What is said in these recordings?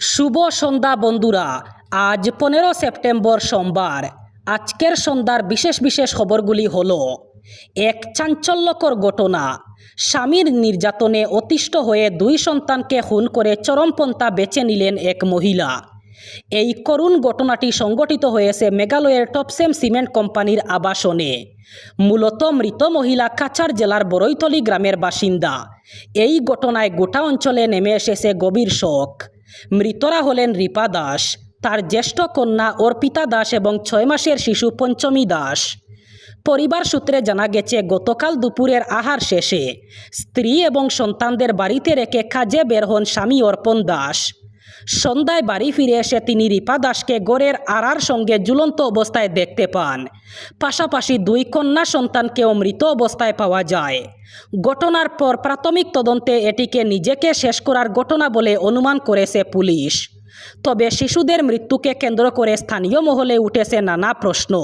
শুভ সন্ধ্যা বন্ধুরা। আজ পনেরো সেপ্টেম্বর সোমবার। আজকের সন্ধ্যার বিশেষ বিশেষ খবরগুলি হল, এক চাঞ্চল্যকর ঘটনা। স্বামীর নির্যাতনে অতিষ্ঠ হয়ে দুই সন্তানকে খুন করে চরমপন্থা বেছে নিলেন এক মহিলা। এই করুণ ঘটনাটি সংগঠিত হয়েছে মেঘালয়ের টপসেম সিমেন্ট কোম্পানির আবাসনে। মূলত মৃত মহিলা কাছার জেলার বড়ৈতলি গ্রামের বাসিন্দা। এই ঘটনায় গোটা অঞ্চলে নেমে এসেছে গভীর শোক। মৃতরা হলেন রিপা দাস, তার জ্যেষ্ঠ কন্যা অর্পিতা দাস এবং ছয় মাসের শিশু পঞ্চমী দাস। পরিবার সূত্রে জানা গেছে, গতকাল দুপুরের আহার শেষে স্ত্রী এবং সন্তানদের বাড়িতে রেখে কাজে বের হন স্বামী অর্পণ দাস। সন্ধ্যায় বাড়ি ফিরে এসে তিনি রিপা দাসকে গড়ের আড়ার সঙ্গে ঝুলন্ত অবস্থায় দেখতে পান। পাশাপাশি দুই কন্যা সন্তানকেও মৃত অবস্থায় পাওয়া যায়। ঘটনার পর প্রাথমিক তদন্তে এটিকে নিজেকে শেষ করার ঘটনা বলে অনুমান করেছে পুলিশ। তবে শিশুদের মৃত্যুকে কেন্দ্র করে স্থানীয় মহলে উঠেছে নানা প্রশ্ন।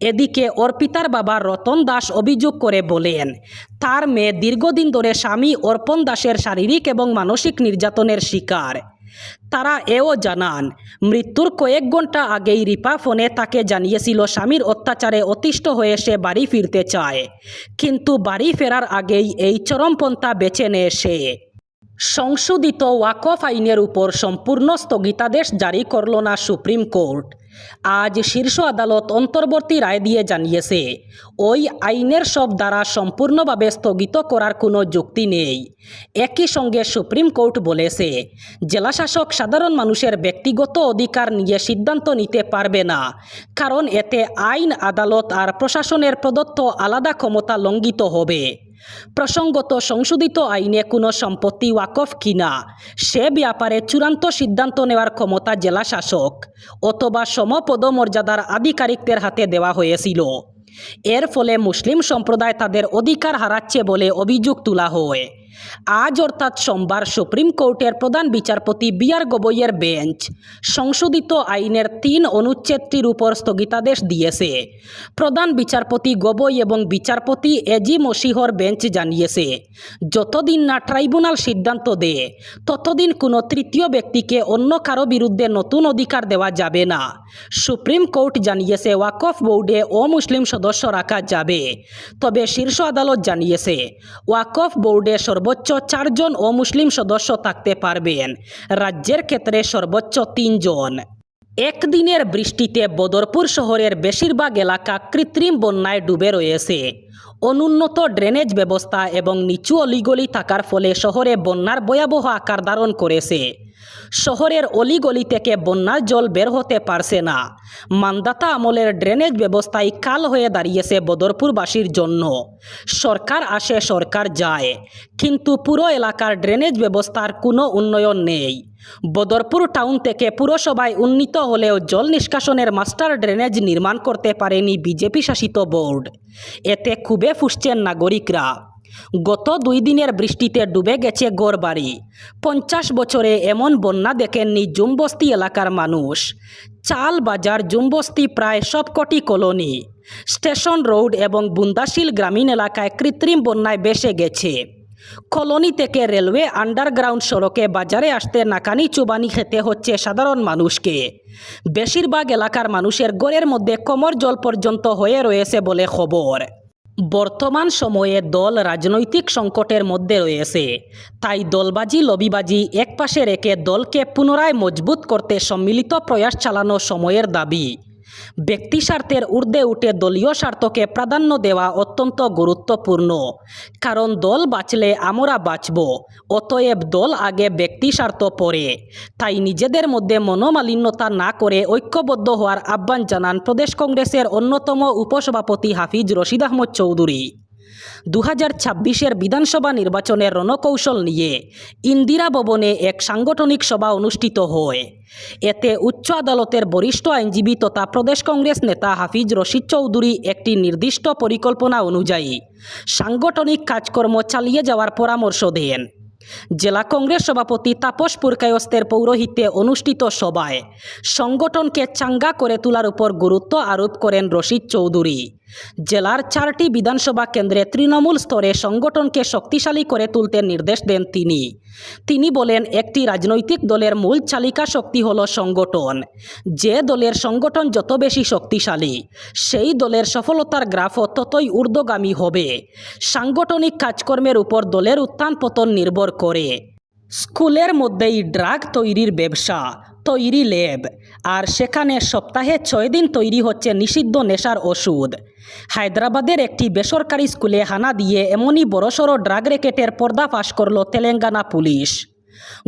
এদিকে অর্পিতার বাবা রতন দাস অভিযোগ করে বলেন, তার মেয়ে দীর্ঘদিন ধরে স্বামী অর্পণ দাসের শারীরিক এবং মানসিক নির্যাতনের শিকার। তারা এও জানান, মৃত্যুর কয়েক ঘণ্টা আগেই রিপা ফোনে তাকে জানিয়েছিল স্বামীর অত্যাচারে অতিষ্ঠ হয়ে সে বাড়ি ফিরতে চায়। কিন্তু বাড়ি ফেরার আগেই এই চরমপন্থা বেছে নেয় সে। সংশোধিত ওয়াকফ আইনের উপর সম্পূর্ণ স্থগিতাদেশ জারি করল না সুপ্রিম কোর্ট। আজ শীর্ষ আদালত অন্তর্বর্তী রায় দিয়ে জানিয়েছে, ওই আইনের সব দ্বারা সম্পূর্ণভাবে স্থগিত করার কোনো যুক্তি নেই। একই সঙ্গে সুপ্রিম কোর্ট বলেছে, জেলাশাসক সাধারণ মানুষের ব্যক্তিগত অধিকার নিয়ে সিদ্ধান্ত নিতে পারবে না, কারণ এতে আইন, আদালত আর প্রশাসনের প্রদত্ত আলাদা ক্ষমতা লঙ্ঘিত হবে। প্রসঙ্গত সংশোধিত আইনে কোনো সম্পত্তি ওয়াকফ কিনা, সে ব্যাপারে চূড়ান্ত সিদ্ধান্ত নেওয়ার ক্ষমতা জেলা শাসক অথবা সমপদমর্যাদার আধিকারিকদের হাতে দেওয়া হয়েছিল। এর ফলে মুসলিম সম্প্রদায় তাদের অধিকার হারাচ্ছে বলে অভিযোগ তোলা হয়। আজ অর্থাৎ সোমবার সুপ্রিম কোর্টের প্রধান বিচারপতি বি আর গবইয়ের বেঞ্চ সংশোধিত আইনের তিন অনুচ্ছেদটির উপর স্থগিতাদেশ দিয়েছে। প্রধান বিচারপতি গবই এবং বিচারপতি এজি মসিহর বেঞ্চ জানিয়েছে, যতদিন না ট্রাইব্যুনাল সিদ্ধান্ত দেয়, ততদিন কোনো তৃতীয় ব্যক্তিকে অন্য কারও বিরুদ্ধে নতুন অধিকার দেওয়া যাবে না। সুপ্রিম কোর্ট জানিয়েছে ওয়াকফ বোর্ডে অমুসলিম সদস্য রাখা যাবে। তবে শীর্ষ আদালত জানিয়েছে ওয়াকফ বোর্ডে সর্বোচ্চ চারজন অমুসলিম সদস্য থাকতে পারবেন। রাজ্যের ক্ষেত্রে সর্বোচ্চ তিনজন। একদিনের বৃষ্টিতে বদরপুর শহরের বেশিরভাগ এলাকা কৃত্রিম বন্যায় ডুবে রয়েছে। অনুন্নত ড্রেনেজ ব্যবস্থা এবং নিচু অলিগলি থাকার ফলে শহরে বন্যার ভয়াবহ আকার ধারণ করেছে। শহরের অলিগলি থেকে বন্যার জল বের হতে পারছে না। মান্দাতা আমলের ড্রেনেজ ব্যবস্থায় কাল হয়ে দাঁড়িয়েছে বদরপুরবাসীর জন্য। সরকার আসে, সরকার যায়, কিন্তু পুরো এলাকার ড্রেনেজ ব্যবস্থার কোনো উন্নয়ন নেই। বদরপুর টাউন থেকে পুরসভায় উন্নীত হলেও জল নিষ্কাশনের মাস্টার ড্রেনেজ নির্মাণ করতে পারেনি বিজেপি শাসিত বোর্ড। এতে খুবই ফুসছেন নাগরিকরা। গত দুই দিনের বৃষ্টিতে ডুবে গেছে গড়বাড়ি পঞ্চাশ বছরে এমন বন্যা দেখেননি জুমবস্তি এলাকার মানুষ। চাল বাজার জুমবস্তি প্রায় সবকটি কলোনি। স্টেশন রোড এবং বুন্দাশিল গ্রামীণ এলাকায় কৃত্রিম বন্যায় বেসে গেছে। কলোনি থেকে রেলওয়ে আন্ডারগ্রাউন্ড সড়কে বাজারে আসতে নাকানি চুবানি খেতে হচ্ছে সাধারণ মানুষকে। বেশিরভাগ এলাকার মানুষের গড়ের মধ্যে কোমর জল পর্যন্ত হয়ে রয়েছে বলে খবর। বর্তমান সময়ে দল রাজনৈতিক সংকটের মধ্যে রয়েছে। তাই দলবাজি, লবিবাজি একপাশে রেখে দলকে পুনরায় মজবুত করতে সম্মিলিত প্রয়াস চালানো সময়ের দাবি। ব্যক্তি স্বার্থের ঊর্ধ্বে উঠে দলীয় স্বার্থকে প্রাধান্য দেওয়া অত্যন্ত গুরুত্বপূর্ণ। কারণ দল বাঁচলে আমরা বাঁচব, অতএব দল আগে ব্যক্তি স্বার্থ পরে তাই নিজেদের মধ্যে মনোমালিন্যতা না করে ঐক্যবদ্ধ হওয়ার আহ্বান জানান প্রদেশ কংগ্রেসের অন্যতম উপসভাপতি হাফিজ রশিদ আহমদ চৌধুরী। দু হাজার ছাব্বিশের বিধানসভা নির্বাচনের রণকৌশল নিয়ে ইন্দিরা ভবনে এক সাংগঠনিক সভা অনুষ্ঠিত হয়। এতে উচ্চ আদালতের বরিষ্ঠ আইনজীবী তথা প্রদেশ কংগ্রেস নেতা হাফিজ রশিদ চৌধুরী একটি নির্দিষ্ট পরিকল্পনা অনুযায়ী সাংগঠনিক কাজকর্ম চালিয়ে যাওয়ার পরামর্শ দেন। জেলা কংগ্রেস সভাপতি তাপস পুরকায়স্তের পৌরোহিত্যে অনুষ্ঠিত সভায় সংগঠনকে চাঙ্গা করে তোলার উপর গুরুত্ব আরোপ করেন রশিদ চৌধুরী। জেলার চারটি বিধানসভা কেন্দ্রে তৃণমূল স্তরে সংগঠনকে শক্তিশালী করে তুলতে নির্দেশ দেন তিনি। তিনি বলেন, একটি রাজনৈতিক দলের মূল চালিকা শক্তি হল সংগঠন। যে দলের সংগঠন যত বেশি শক্তিশালী, সেই দলের সফলতার গ্রাফও ততই ঊর্ধ্বগামী হবে। সাংগঠনিক কাজকর্মের উপর দলের উত্থান পতন নির্ভর করে। স্কুলের মধ্যেই ড্রাগ তৈরির ব্যবসা তৈরি ল্যাব আর সেখানে সপ্তাহে ছয় দিন তৈরি হচ্ছে নিষিদ্ধ নেশার ওষুধ। হায়দ্রাবাদের একটি বেসরকারি স্কুলে হানা দিয়ে এমনই বড়সড় ড্রাগ রেকেটের পর্দাফাশ করল তেলেঙ্গানা পুলিশ।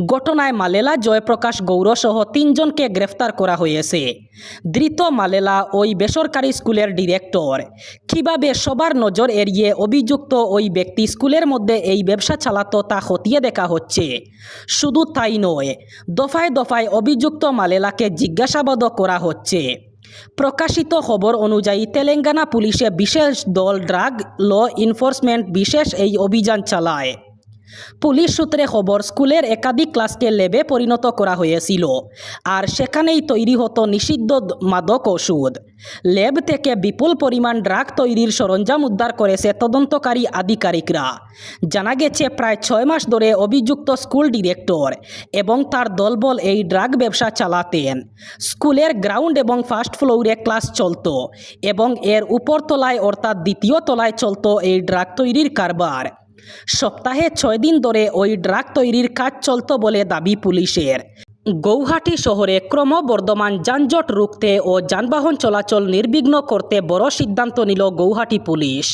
ঘটনায় মালেলা জয়প্রকাশ গৌরসহ তিনজনকে গ্রেফতার করা হয়েছে। ধৃত মালেলা ওই বেসরকারি স্কুলের ডিরেক্টর। কীভাবে সবার নজর এড়িয়ে অভিযুক্ত ওই ব্যক্তি স্কুলের মধ্যে এই ব্যবসা চালাতো তা খতিয়ে দেখা হচ্ছে। শুধু তাই নয়, দফায় দফায় অভিযুক্ত মালেলাকে জিজ্ঞাসাবাদও করা হচ্ছে। প্রকাশিত খবর অনুযায়ী তেলেঙ্গানা পুলিশে বিশেষ দল, ড্রাগ, ল এনফোর্সমেন্ট বিশেষ এই অভিযান চালায়। পুলিশ সূত্রে খবর, স্কুলের একাধিক ক্লাসকে লেবে পরিণত করা হয়েছিল। আর সেখানেই তৈরি হতো নিষিদ্ধ মাদক ওষুধ। লেব থেকে বিপুল পরিমাণ ড্রাগ তৈরির সরঞ্জাম উদ্ধার করেছে তদন্তকারী আধিকারিকরা। জানা গেছে, প্রায় ছয় মাস ধরে অভিযুক্ত স্কুল ডিরেক্টর এবং তার দলবল এই ড্রাগ ব্যবসা চালাতেন। স্কুলের গ্রাউন্ড এবং ফার্স্ট ফ্লোরে ক্লাস চলত এবং এর উপরতলায় অর্থাৎ দ্বিতীয় তলায় চলত এই ড্রাগ তৈরির কারবার। সপ্তাহে ছয় দিন ধরে ওই ড্রাগ তৈরির কাজ চলত বলে দাবি পুলিশের। গৌহাটি শহরে ক্রমবর্ধমান যানজট রুখতে ও যানবাহন চলাচল নির্বিঘ্ন করতে বড় সিদ্ধান্ত নিল গৌহাটি পুলিশ।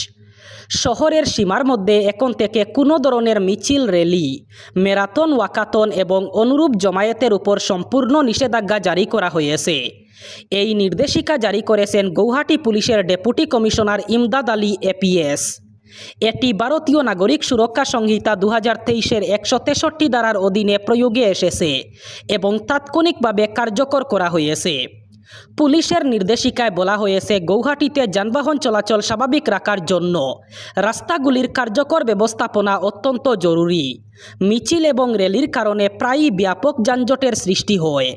শহরের সীমার মধ্যে এখন থেকে কোনো ধরনের মিছিল, র্যালি, ম্যারাথন ওয়াকাতন এবং অনুরূপ জমায়েতের উপর সম্পূর্ণ নিষেধাজ্ঞা জারি করা হয়েছে। এই নির্দেশিকা জারি করেছেন গৌহাটি পুলিশের deputy commissioner Imdad Ali APS. এটি ভারতীয় নাগরিক সুরক্ষা সংহিতা দু হাজার তেইশের একশো তেষট্টি ধারার অধীনে প্রয়োগে এসেছে এবং তাৎক্ষণিকভাবে কার্যকর করা হয়েছে। পুলিশের নির্দেশিকায় বলা হয়েছে, গৌহাটিতে যানবাহন চলাচল স্বাভাবিক রাখার জন্য রাস্তাগুলির কার্যকর ব্যবস্থাপনা অত্যন্ত জরুরি। মিছিল এবং র্যালির কারণে প্রায়ই ব্যাপক যানজটের সৃষ্টি হয়,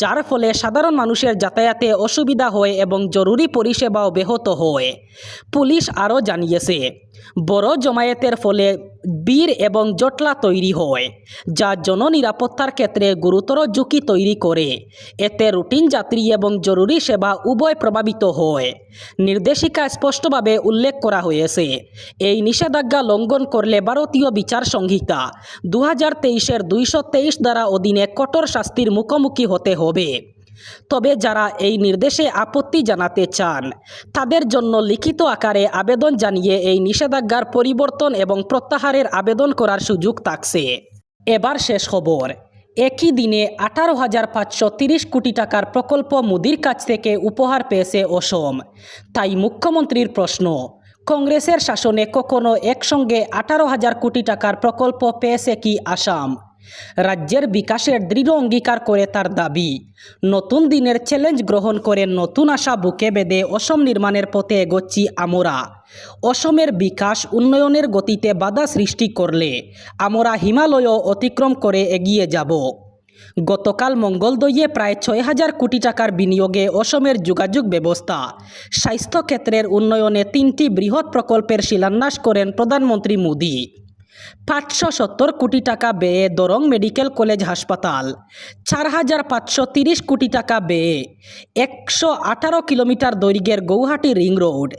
যার ফলে সাধারণ মানুষের যাতায়াতে অসুবিধা হয় এবং জরুরি পরিষেবাও ব্যাহত হয়। পুলিশ আরও জানিয়েছে বড় জমায়েতের ফলে বীর এবং জটলা তৈরি হয়, যা জননিরাপত্তার ক্ষেত্রে গুরুতর ঝুঁকি তৈরি করে। এতে রুটিন যাত্রী এবং জরুরি সেবা উভয় প্রভাবিত হয়। নির্দেশিকা স্পষ্টভাবে উল্লেখ করা হয়েছে, এই নিষেধাজ্ঞা লঙ্ঘন করলে ভারতীয় বিচার সংহিতা দু হাজার তেইশের দুইশো তেইশ দ্বারা অধীনে কঠোর শাস্তির মুখোমুখি হতে হবে। তবে যারা এই নির্দেশে আপত্তি জানাতে চান, তাদের জন্য লিখিত আকারে আবেদন জানিয়ে এই নিষেধাজ্ঞার পরিবর্তন এবং প্রত্যাহারের আবেদন করার সুযোগ থাকছে। এবার শেষ খবর। একই দিনে আঠারো হাজার পাঁচশো তিরিশ কোটি টাকার প্রকল্প মোদির কাছ থেকে উপহার পেয়েছে অসম। তাই মুখ্যমন্ত্রীর প্রশ্ন, কংগ্রেসের শাসনে কখনো একসঙ্গে আঠারো হাজার কোটি টাকার প্রকল্প পেয়েছে কি আসাম? রাজ্যের বিকাশের দৃঢ় অঙ্গীকার করে তার দাবি, নতুন দিনের চ্যালেঞ্জ গ্রহণ করে নতুন আশা বুকে বেঁধে অসম নির্মাণের পথে এগোচ্ছি আমরা। অসমের বিকাশ উন্নয়নের গতিতে বাধা সৃষ্টি করলে আমরা হিমালয়ও অতিক্রম করে এগিয়ে যাব। গতকাল মঙ্গলদৈয়ে প্রায় ছয় হাজার কোটি টাকার বিনিয়োগে অসমের যোগাযোগ ব্যবস্থা, স্বাস্থ্যক্ষেত্রের উন্নয়নে তিনটি বৃহৎ প্রকল্পের শিলান্যাস করেন প্রধানমন্ত্রী মোদী। পাঁচশো সত্তর কোটি টাকা ব্যয়ে দরং মেডিকেল কলেজ হাসপাতাল, চার হাজার পাঁচশো তিরিশ কোটি টাকা ব্যয়ে একশো আঠারো কিলোমিটার দৈর্ঘ্যের গৌহাটি রিং রোড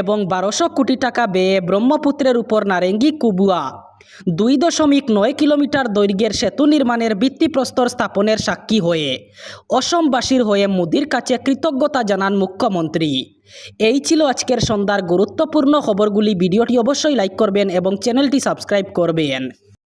এবং বারোশো কোটি টাকা ব্যয়ে ব্রহ্মপুত্রের উপর নারেঙ্গি কুবুয়া। দুই দশমিক নয় কিলোমিটার দৈর্ঘ্যের সেতু নির্মাণের ভিত্তিপ্রস্তর স্থাপনের সাক্ষী হয়ে অসমবাসীর হয়ে মোদির কাছে কৃতজ্ঞতা জানান মুখ্যমন্ত্রী। এই ছিল আজকের সন্ধ্যার গুরুত্বপূর্ণ খবরগুলি। ভিডিওটি অবশ্যই লাইক করবেন এবং চ্যানেলটি সাবস্ক্রাইব করবেন।